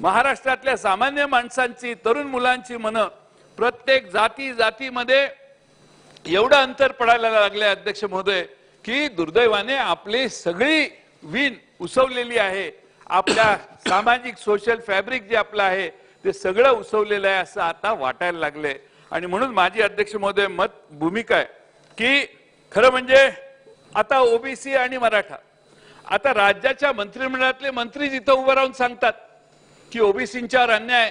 महाराष्ट्रातल्या सामान्य माणसांची तरुण मुलांची मनं प्रत्येक जाती जातीमध्ये एवढं अंतर पडायला लागले अध्यक्ष महोदय की दुर्दैवाने आपली सगळी विण उसवलेली आहे. आपल्या सामाजिक सोशल फॅब्रिक जे आपलं आहे ते सगळं उसवलेलं आहे असं आता वाटायला लागलंय. आणि म्हणून माझी अध्यक्ष महोदय मत भूमिका आहे की खरं म्हणजे आता ओबीसी आणि मराठा आता राज्याच्या मंत्रिमंडळातले मंत्री जिथं उभं राहून सांगतात की ओबीसींच्यावर अन्याय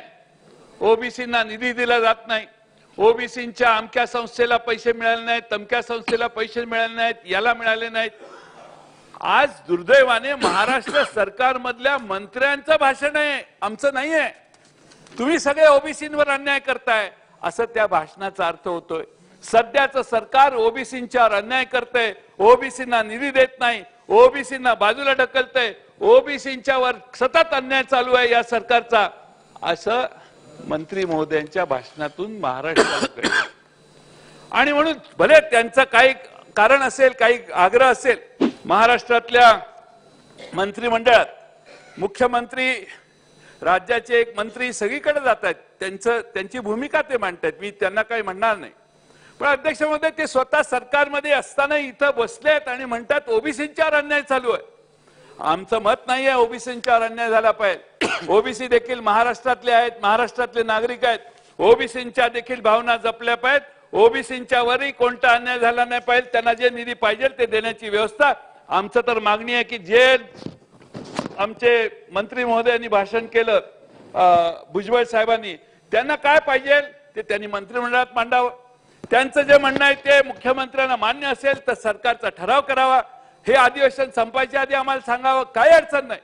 ओबीसींना निधी दिला जात नाही. ओबीसींच्या अमक्या संस्थेला पैसे मिळाले नाहीत तमक्या संस्थेला पैसे मिळाले नाहीत याला मिळाले नाहीत. आज दुर्दैवाने महाराष्ट्र सरकारमधल्या मंत्र्यांचं भाषण आहे आमचं नाही आहे तुम्ही सगळे ओबीसींवर अन्याय करताय असं त्या भाषणाचा अर्थ होतोय. सध्याचं सरकार ओबीसींच्यावर अन्याय करतंय ओबीसींना निधी देत नाही ओबीसींना बाजूला ढकलतंय ओबीसींच्यावर सतत अन्याय चालू आहे या सरकारचा. असं मंत्री महोदयांच्या भाषणातून महाराष्ट्रात आणि म्हणून भले त्यांचं काही कारण असेल काही आग्रह असेल महाराष्ट्रातल्या मंत्रिमंडळात मुख्यमंत्री राज्याचे एक मंत्री सगळीकडे जात आहेत. त्यांचं त्यांची भूमिका ते मांडतायत मी त्यांना काही म्हणणार नाही. पण अध्यक्ष महोदय ते स्वतः सरकारमध्ये असताना इथं बसले आहेत आणि म्हणतात ओबीसींच्यावर अन्याय चालू आहे. आमचं मत नाही आहे ओबीसींच्यावर अन्याय झाला पाहिजे ओबीसी देखील महाराष्ट्रातले आहेत महाराष्ट्रातले नागरिक आहेत. ओबीसींच्या देखील भावना जपल्या पाहिजेत. ओबीसींच्या वरही कोणता अन्याय झाला नाही पाहिजे त्यांना जे निधी पाहिजे ते देण्याची व्यवस्था. आमचं तर मागणी आहे की जे आमचे मंत्री महोदयांनी भाषण केलं भुजबळ साहेबांनी त्यांना काय पाहिजे ते त्यांनी मंत्रिमंडळात मांडावं. त्यांचं जे म्हणणं आहे ते मुख्यमंत्र्यांना मान्य असेल तर सरकारचा ठराव करावा. हे अधिवेशन संपायच्या आधी आम्हाला सांगावं काही अडचण नाही.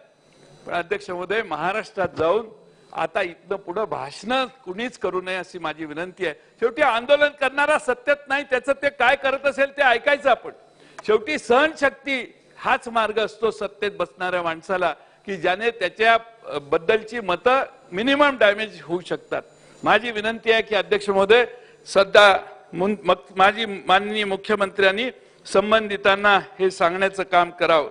पण अध्यक्ष महोदय महाराष्ट्रात जाऊन आता इथनं पुढं भाषण कुणीच करू नये अशी माझी विनंती आहे. शेवटी आंदोलन करणारा सत्यत नाही त्याचं ते काय करत असेल ते ऐकायचं आपण. शेवटी सहनशक्ती हाच मार्ग असतो सत्तेत बसणाऱ्या माणसाला की ज्याने त्याच्या बद्दलची मतं मिनिमम डॅमेज होऊ शकतात. माझी विनंती आहे की अध्यक्ष महोदय सध्या मग- माझी माननीय मुख्यमंत्र्यांनी संबंधितांना हे सांगण्याचं काम करावं.